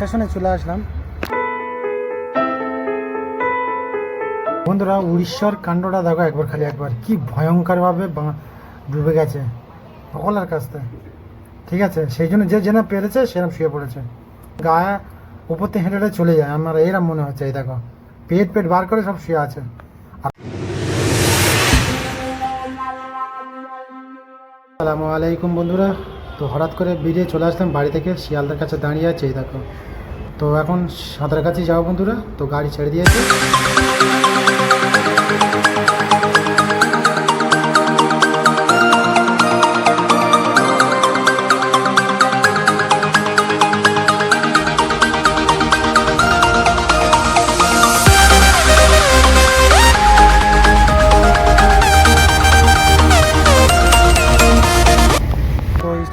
স্টেশনে চলে আসলাম। বন্ধুরা, উড়িষ্যার কাণ্ডটা দেখো একবার খালি একবার। কি ভয়ঙ্করভাবে ডুবে গেছে। সকলের কাছতে ঠিক আছে? সেই জন্য যে যেন পেরেছে সেরকম শুয়ে পড়েছে। গায়ে উপর থেকে হেঁটে হেঁটে চলে যায়। আমার এরম মনে হচ্ছে, এই দেখো। পেট পেট বার করে সব শুয়ে আছে। আসসালামু আলাইকুম বন্ধুরা। তো হঠাৎ করে বেরিয়ে চলে আসলাম বাড়ি থেকে, শিয়ালদার কাছে দাঁড়িয়ে আছে দেখো। তো এখন সাঁতার কাছে যাব বন্ধুরা, তো গাড়ি ছেড়ে দিয়েছে।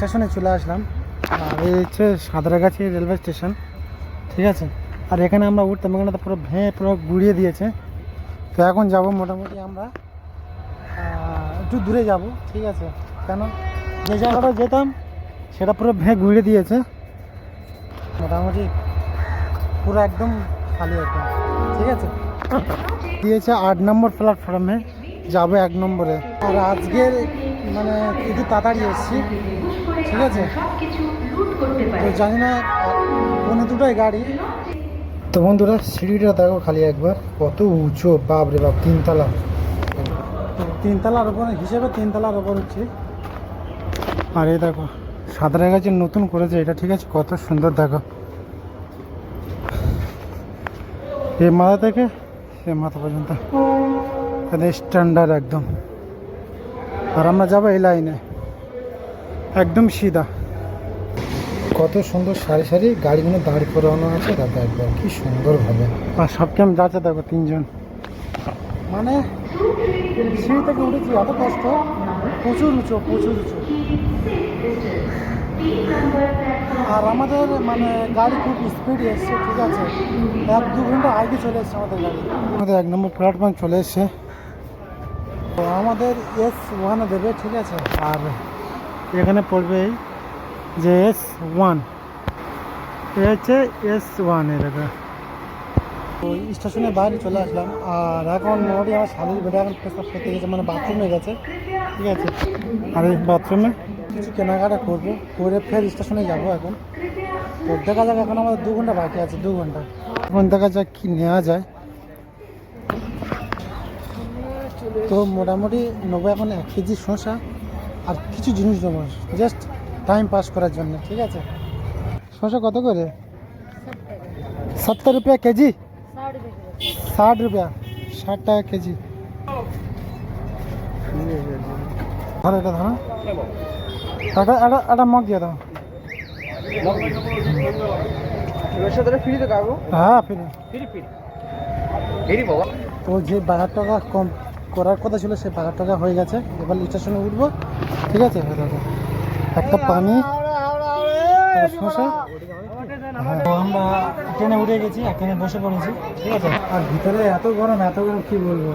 স্টেশনে চলে আসলাম। আর এই হচ্ছে সাঁতরাগাছি রেলওয়ে স্টেশন, ঠিক আছে? আর এখানে আমরা উঠতাম, এখানে তো পুরো ভেঁ, পুরো গুড়িয়ে দিয়েছে। তো এখন যাব মোটামুটি আমরা একটু দূরে যাব, ঠিক আছে? কেন? যে জায়গাটা যেতাম, সেটা পুরো ভেঁ গুড়িয়ে দিয়েছে। মোটামুটি পুরো একদম খালি একদম, ঠিক আছে? দিয়েছে আট নম্বর প্ল্যাটফর্মে, যাব এক নম্বরে। আর আজকের মানে একটু তাড়াতাড়ি এসেছি। ঠিক আছে? তো জানি না পৌনে দুটোই গাড়ি। তো বন্ধুরা সিঁড়িটা দেখো খালি একবার। কত উঁচু বাপ রে বাপ তিনতলা। তিনতলার ওপর হিসেবে তিনতলার ওপর হচ্ছে। আর এই দেখো সাঁতারের কাছে নতুন করেছে এটা ঠিক আছে? কত সুন্দর দেখো। এই মাথা থেকে সে মাথা পর্যন্ত। স্ট্যান্ডার্ড একদম। আর আমরা যাব এই লাইনে একদম সিধা। কত সুন্দর সারি সারি গাড়িগুলো দাঁড় করানো আছে দেখো একবার কি সুন্দরভাবে আর সবকে আমি যাচ্ছে দেখো তিনজন। মানে সিঁড়ি থেকে উঠেছি এত কষ্ট? প্রচুর উঁচু প্রচুর উঁচু। আর আমাদের মানে গাড়ি খুব স্পিড এসছে ঠিক আছে? এক দু ঘণ্টা আগে চলে এসছে আমাদের গাড়ি। আমাদের এক নম্বর প্ল্যাটফর্ম চলে এসছে। আমাদের এস ওয়ানে দেবে ঠিক আছে? আর এখানে পড়বে এই যে এস ওয়ান এ হচ্ছে এস ওয়ান এলাকা তো স্টেশনের বাইরে চলে আসলাম, আর এখন মোটামুটি আমার শালির বেটা এখন পেশাব করতে গেছে মানে বাথরুমে গেছে, ঠিক আছে? আর এই বাথরুমে কিছু কেনাকাটা করব, করে ফের স্টেশনে যাব এখন। তো দেখা যাক, এখন আমাদের দু ঘণ্টা বাকি আছে, দু ঘণ্টা। এখন দেখা যাক কী নেওয়া যায়। তো মোটামুটি নেব এখন এক কেজি শসা। আর কিছু জিনিস নেব জাস্ট টাইম পাস করার জন্য ঠিক আছে? শসা কত করে? সত্তর রুপিয়া কেজি? ষাট রুপিয়া। ষাট টাকা কেজি। ধরো এটা ধরো। একটা একটা একটা মগ দিয়ে দাও। হ্যাঁ ফিরে। Free free. ফ্রি বাবা। তো যে বাহার টাকা কম। করার কথা ছিল, সে বাহার টাকা হয়ে গেছে। এবার স্টেশনে উঠবো। ঠিক আছে? একটা পানি। একটা হ্যাঁ আমরা ট্রেনে উঠে গেছি ট্রেনে বসে পড়েছি। ঠিক আছে? আর ভিতরে এত গরম এত গরম, কী বলব?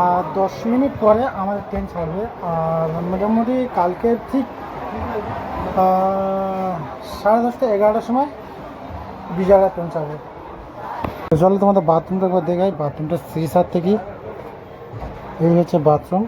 আর দশ মিনিট পরে আমাদের ট্রেন ছাড়বে। আর মোটামুটি কালকে ঠিক সাড়ে দশটা, এগারোটার সময় বিজয়রা তো চলো তোমাদের বাথরুমটা একবার দেখাই। বাথরুমটা শ্রীসার থেকে। এই হচ্ছে বাথরুম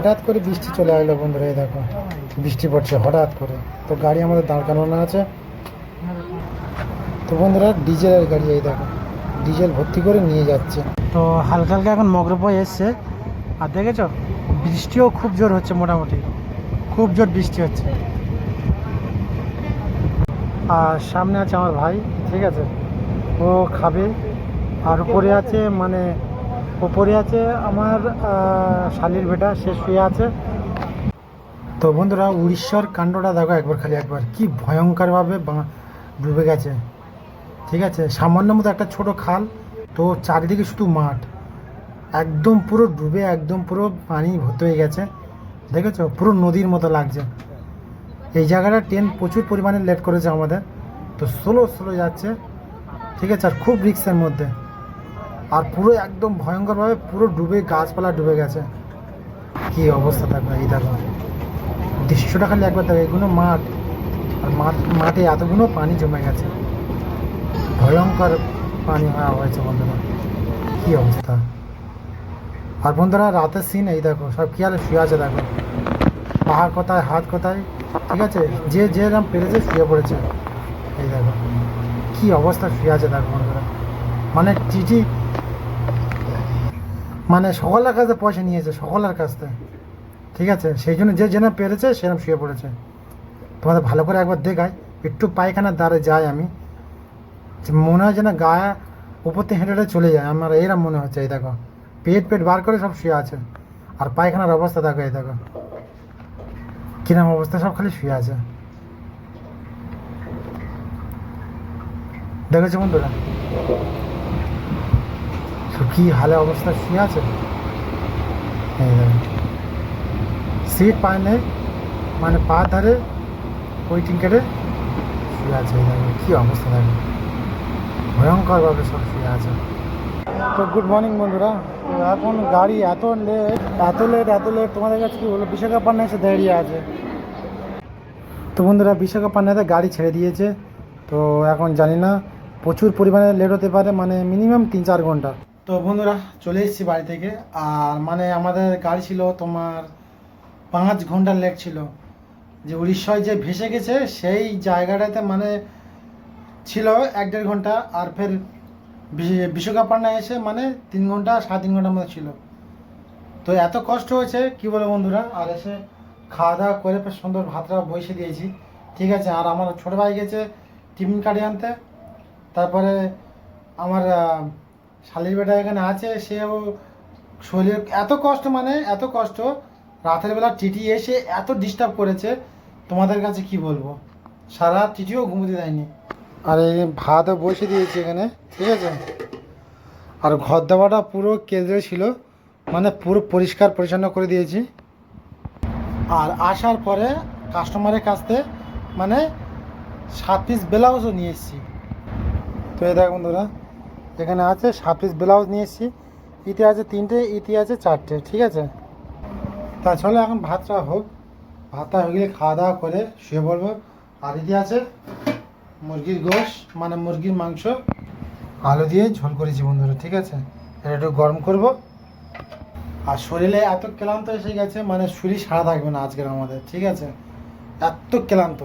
হঠাৎ করে বৃষ্টি চলে আসলো বন্ধুরা, এই দেখো, বৃষ্টি পড়ছে হঠাৎ করে। তো গাড়ি আমাদের দাঁড় করানো আছে। তো বন্ধুরা, ডিজেলের গাড়ি, এই দেখো, ডিজেল ভর্তি করে নিয়ে যাচ্ছে। তো হালকা হালকা এখন মগরপ এসছে। আর দেখেছ, বৃষ্টিও খুব জোর হচ্ছে মোটামুটি। খুব জোর বৃষ্টি হচ্ছে। আর সামনে আছে আমার ভাই, ঠিক আছে? ও খাবে। আর উপরে আছে মানে উপরে আছে আমার শালির বেটা, সে শুয়ে আছে। তো বন্ধুরা, উড়িষ্যার কাণ্ডটা দেখো একবার খালি একবার। কি ভয়ঙ্করভাবে ডুবে গেছে। ঠিক আছে? সামান্য মতো একটা ছোট খাল, তো চারিদিকে শুধু মাঠ। একদম পুরো ডুবে, একদম পুরো পানি ভর্তি হয়ে গেছে। দেখেছ? পুরো নদীর মতো লাগছে। এই জায়গাটা ট্রেন প্রচুর পরিমাণে লেট করেছে আমাদের। তো স্লো স্লো যাচ্ছে। ঠিক আছে? আর খুব রিক্সের মধ্যে। আর পুরো একদম ভয়ঙ্করভাবে পুরো ডুবে, গাছপালা ডুবে গেছে। কি অবস্থা থাকবে এই দেখো। দৃশ্যটা খালি একবার দেখো, এগুলো মাঠ। আর মাঠ, মাঠে এতগুলো পানি জমে গেছে। ভয়ঙ্কর পানি হওয়া হয়েছে বন্ধুরা। কি অবস্থা। আর বন্ধুরা, রাতের সিন এই দেখো, সব কি আর শুয়ে আছে দেখো। পাহাড় কোথায়, হাত কোথায়, ঠিক আছে? যে যে এরম পেরেছে শুয়ে পড়েছে। এই দেখো, কি অবস্থা শুয়ে আছে দেখো বন্ধুরা। মানে টিটি মানে সকলের কাছে পয়সা নিয়েছে, সকলের কাছ থেকে। ঠিক আছে? সেই জন্য যে যেন পেরেছে সেরকম শুয়ে পড়েছে। তোমাদের ভালো করে একবার দেখাই। একটু পায়খানার দ্বারে যাই আমি। মনে হয় যেন গায়ে উপর থেকে হেঁটে হেঁটে চলে যায়। আমার এরম মনে হচ্ছে, এই দেখো। পেট পেট বার করে সব শুয়ে আছে। আর পায়খানার অবস্থা দেখো, এই দেখো। কিরম অবস্থা, সব খালি শুয়ে আছে। দেখেছ বন্ধুরা? সব কি হালে অবস্থা? শুয়ে আছে? এই দেখো সিট পায় নেই মানে পা ধারে ওয়েটিং কেটে শুয়ে আছে। কি অবস্থা দেখো। ভয়ঙ্করভাবে সব শুয়ে আছে। তো গুড মর্নিং বন্ধুরা। তো এখন গাড়ি এত লেট এত লেট এত লেট তোমাদের কাছে কি বলব? বিশাখাপাট্টায় এসে দাঁড়িয়ে আছে। তো বন্ধুরা বিশাখাপাট্টাতে গাড়ি ছেড়ে দিয়েছে। তো এখন জানি না, প্রচুর পরিমাণে লেট হতে পারে মানে মিনিমাম তিন চার ঘণ্টা। তো বন্ধুরা, চলে এসেছি বাড়ি থেকে। আর মানে আমাদের গাড়ি ছিল তোমার পাঁচ ঘণ্টার লেট ছিল। যে উড়িষ্যায় যে ভেসে গেছে, সেই জায়গাটাতে মানে ছিল এক দেড় ঘণ্টা। আর ফের বি- বিশাখাপাট্টায় এসে মানে তিন ঘণ্টা, সাড়ে তিন ঘণ্টার মতো ছিল। তো এত কষ্ট হয়েছে, কি বলে বন্ধুরা? আর এসে খাওয়া দাওয়া করে ফের সুন্দর ভাতটা বসে দিয়েছি। ঠিক আছে, আর আমার ছোটো ভাই গেছে টিফিন কাটিয়ে আনতে। তারপরে আমার শালির বেটা এখানে আছে, সেও শরীর এত কষ্ট মানে এত কষ্ট, রাতের বেলা টিটি এসে এত ডিস্টার্ব করেছে, তোমাদের কাছে কি বলব? সারা টিটিও ঘুমোতে দেয়নি। আর এই ভাতও বসে দিয়েছি এখানে, ঠিক আছে? আর ঘর দেওয়াটা পুরো কেন্দ্রে ছিল মানে পুরো পরিষ্কার পরিচ্ছন্ন করে দিয়েছি। আর আসার পরে কাস্টমারের কাছ থেকে মানে সাত পিস ব্লাউজও নিয়ে এসেছি। তো দেখ বন্ধুরা এখানে আছে সাত পিস ব্লাউজ নিয়ে এসেছি ইতি আছে তিনটে ইতি আছে চারটে, ঠিক আছে? তা চলো এখন ভাতটা হোক, ভাতটা হয়ে গেলে খাওয়া দাওয়া করে শুয়ে পড়ব। আর ইতি আছে মুরগির গোশ মানে মুরগির মাংস, আলু দিয়ে ঝোল করেছি বন্ধুরা, ঠিক আছে? এটা একটু গরম করব। আর শরীরে এত ক্লান্ত এসে গেছে মানে শরীর সারা থাকবে না আজকের আমাদের, ঠিক আছে? এত ক্লান্ত।